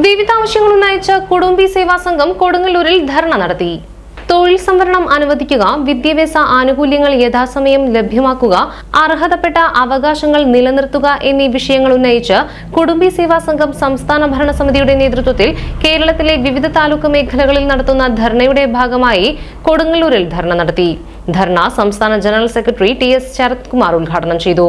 വിവിധ ആവശ്യങ്ങൾ ഉന്നയിച്ച കുടുംബി സേവാ സംഘം കൊടുങ്ങല്ലൂരിൽ ധർണ നടത്തി. തൊഴിൽ സംവരണം അനുവദിക്കുക വിദ്യാഭ്യാസ ആനുകൂല്യങ്ങൾ യഥാസമയം ലഭ്യമാക്കുക അർഹതപ്പെട്ട അവകാശങ്ങൾ നിലനിർത്തുക എന്നീ വിഷയങ്ങൾ ഉന്നയിച്ച് കുടുംബി സേവാ സംഘം സംസ്ഥാന ഭരണസമിതിയുടെ നേതൃത്വത്തിൽ കേരളത്തിലെ വിവിധ താലൂക്ക് മേഖലകളിൽ നടത്തുന്ന ധർണയുടെ ഭാഗമായി കൊടുങ്ങല്ലൂരിൽ ധർണ നടത്തി. ധർണ സംസ്ഥാന general secretary T S Sarath Kumar ഉദ്ഘാടനം ചെയ്തു.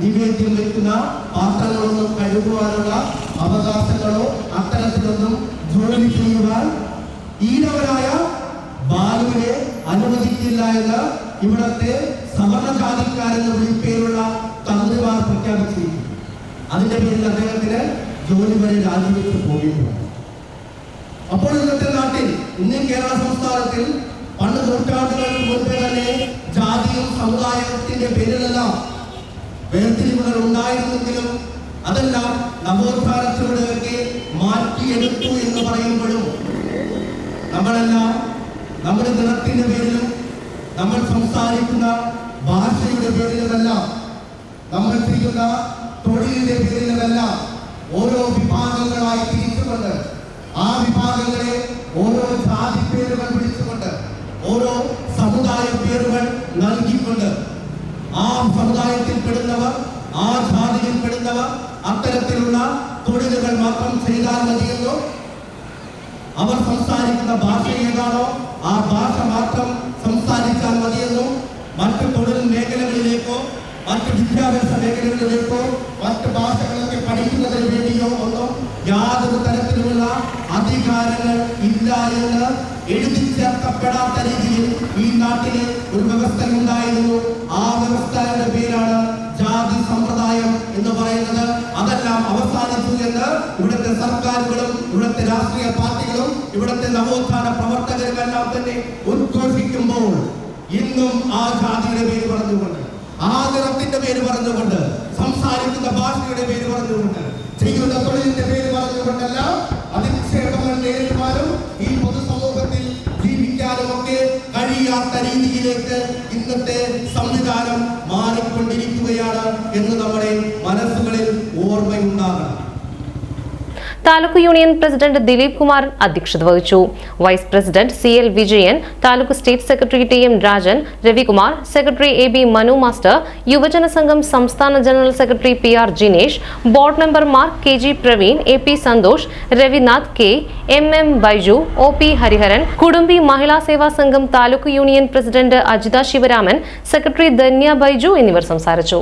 നിവേദ്യം വെക്കുന്ന പാത്രങ്ങളൊന്നും കഴുകുവാനുള്ള അവകാശങ്ങളോ അത്തരത്തിലൊന്നും ജോലി ചെയ്യുവാൻ ഈടവരായ ബാലുവിനെ അനുവദിക്കില്ല എന്ന് ഇവിടത്തെ സവർണജാതിക്കാരെന്ന് വിളിപ്പേരുള്ള തന്ത്രിമാർ പ്രഖ്യാപിച്ചിരിക്കുന്നു അതിന്റെ പേരിൽ അദ്ദേഹത്തിന് ജോലി വരെ രാജിവെച്ച് പോയിരുന്നു. അപ്പോൾ ഇന്നത്തെ നാട്ടിൽ ഇന്ന് കേരള സംസ്ഥാനത്തിൽ പണ്ട് നൂറ്റാണ്ടുകൾക്ക് മുൻപേ തന്നെ ജാതിയും സമുദായത്തിന്റെ പേരിലെല്ലാം വേർതിരിവുകൾ ഉണ്ടായിരുന്നെങ്കിലും അതെല്ലാം നവോത്ഥാനത്തിലൂടെയൊക്കെ മാറ്റിയെടുത്തു എന്ന് പറയുമ്പോഴും നമ്മളെല്ലാം നമ്മുടെ നിറത്തിന്റെ പേരിലും നമ്മൾ സംസാരിക്കുന്ന ഭാഷയുടെ പേരിലുമെല്ലാം നമ്മൾ ചെയ്യുന്ന തൊഴിലിന്റെ പേരിലുമെല്ലാം ഓരോ വിഭാഗങ്ങളായി തിരിച്ചുകൊണ്ട് ആ വിഭാഗങ്ങളെ ഓരോ ജാതി പേരുകൾ വിളിച്ചുകൊണ്ട് ഓരോ സമുദായ പേരുകൾ ആ സമുദായത്തിൽ പെടുന്നവർ ആ ജാതിയിൽപ്പെടുന്നവർ അത്തരത്തിലുള്ള തൊഴിലുകൾ മാത്രം ചെയ്താൽ മതിയെന്നോ? അവർ സംസാരിക്കുന്ന ഭാഷ ഏതാണോ ആ ഭാഷ മാത്രം സംസാരിച്ചാൽ മതിയെന്നോ? മറ്റു തൊഴിൽ മേഖലകളിലേക്കോ മറ്റു വിദ്യാഭ്യാസ മേഖലകളിലേക്കോ മറ്റ് ഭാഷകളൊക്കെ പഠിക്കുന്നതിന് വേണ്ടിയോ ഒന്നും? യാതൊരു തരത്തിലുമുള്ള അധികാരങ്ങൾ ഇല്ല എന്ന് എഴുതി ചേർക്കപ്പെടാത്ത രീതിയിൽ ഈ നാട്ടിലെ ഒരു വ്യവസ്ഥ ഉണ്ടായിരുന്നു ആ വ്യവസ്ഥയുടെ എന്ന് ഇവിടുത്തെ സർക്കാരുകളും ഇവിടുത്തെ രാഷ്ട്രീയ പാർട്ടികളും ഇവിടുത്തെ നവോത്ഥാന പ്രവർത്തകരുമെല്ലാം തന്നെ ഉദ്ഘോഷിക്കുമ്പോൾ ഇന്നും ആ ജാതിയുടെ പേര് പറഞ്ഞുകൊണ്ട് ആ നിറത്തിന്റെ പേര് പറഞ്ഞുകൊണ്ട് സംസാരിക്കുന്ന ഭാഷയുടെ പേര് പറഞ്ഞുകൊണ്ട് ചെയ്യുന്ന തൊഴിലിന്റെ പേര് പറഞ്ഞുകൊണ്ടെല്ലാം അധിക്ഷേപങ്ങൾ നേരിടുവാനും ഈ പൊതുസമൂഹത്തിൽ ജീവിക്കാനും ഒക്കെ കഴിയാത്ത രീതിയിലേക്ക് ഇന്നത്തെ സംവിധാനം മാറിക്കൊണ്ടിരിക്കുകയാണ് എന്ന് നമ്മുടെ താലൂക്ക് യൂണിയൻ പ്രസിഡന്റ് ദിലീപ് കുമാർ അധ്യക്ഷത വഹിച്ചു. Vice president C L Vijayan taluk state secretary T M Rajan Ravikumar secretary A B Manu master Yuvajana Sangham സംസ്ഥാന general secretary P R Jinesh board മെമ്പർമാർ K G Praveen A P Santhosh Ravinath K M M Baiju O P Hariharan Kudumbi Mahila Seva Sangham taluk union president Ajitha Sivaraman secretary Dhanya Baiju എന്നിവർ സംസാരിച്ചു.